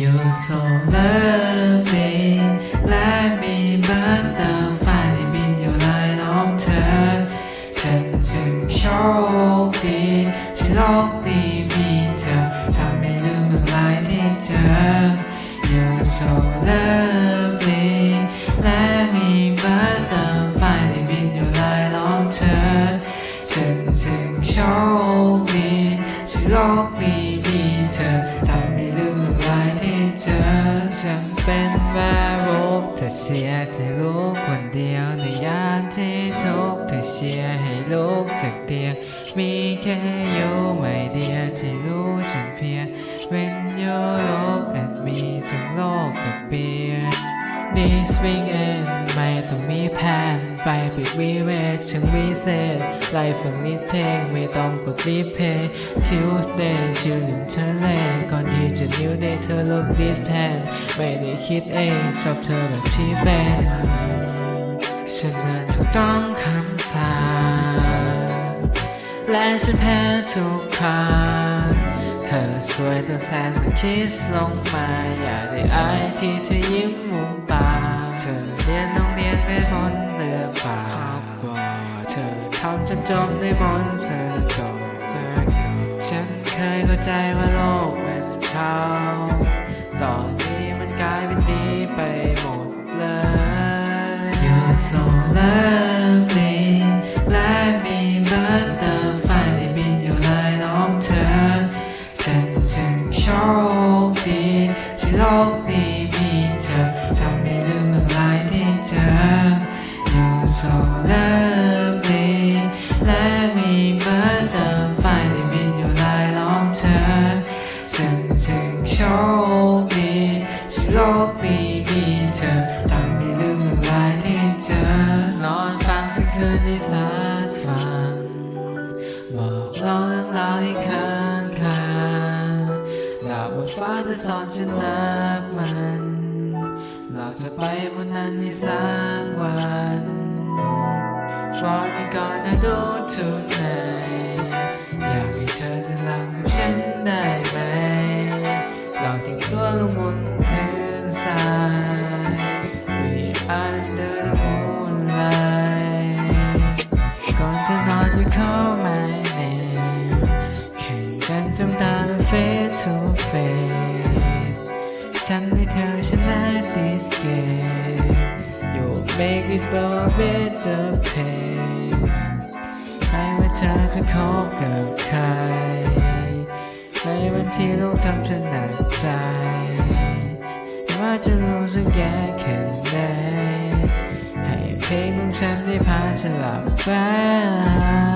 You're so lovely และมีบัตเตอร์ไฟที่บินอยู่ลายล้อมเธอฉันจึงโชคดีที่โลกนี้มีเธอทำให้ลืมเรื่องรที่เจอ You're so lovely เธอ ฉันเป็นแม่รูปเธอเชียร์ที่ลูกคนเดียวในยามที่ทุกข์เธอเชียร์ให้ลูกจากเตียงมีแค่อยู่ไม่เดียวที่รู้ฉันเพียง When you look at me ทั้งโลกกับเป ไปปิดวีเวทถึงวีเศษไล่ฝึกนิดเพลงไม่ต้องกดรีเพย์ Tuesday ชื่อหนึ่งทะเลก่อนที่จะนิ้วได้เธอลบดิสแพนไม่ได้คิดเองชอบเธอแบบที่เป็นฉันเหมือนถูกต้องคำสาและฉันแพ้ทุกครั้งเธอสวยตัวแสนจะคิสลงมา อย่าได้อายที่เธอยิ้มมุมปากเธอเรียน โรงเรียนเวทมนเลือกปากว่าเธอทำจนจมในบนเธอจบเธอก่อนฉันเคยเข้าใจว่าโลกเป็นเขา โลกนี้มีเธอทำให้ลืมเรื่องรายที่เจอนอนฟังสักคืนที่สานฟังบอกเล่าเรื่องราวที่ค้างคาดาวบนฟ้าจะสอนฉันรักมัน เราจะไปบนนั้นในสักวัน For me gonna do tonight อยากให้เธอจะรักกับฉันได้ไหมเราทิ้ งตันพื้นทราย We under the moonlight ก่อนจะนอนยู่ call my name แข่งกันจำตา face to face ฉันให้เธอชนะ this game You make this a better place ไม่ว่าเธอจะคบกับใครในวันที่โลกทำฉันหนักใจ จะรู้สึกแย่แค่ไหนให้เพลงของฉันได้พาฉันหลับฝัน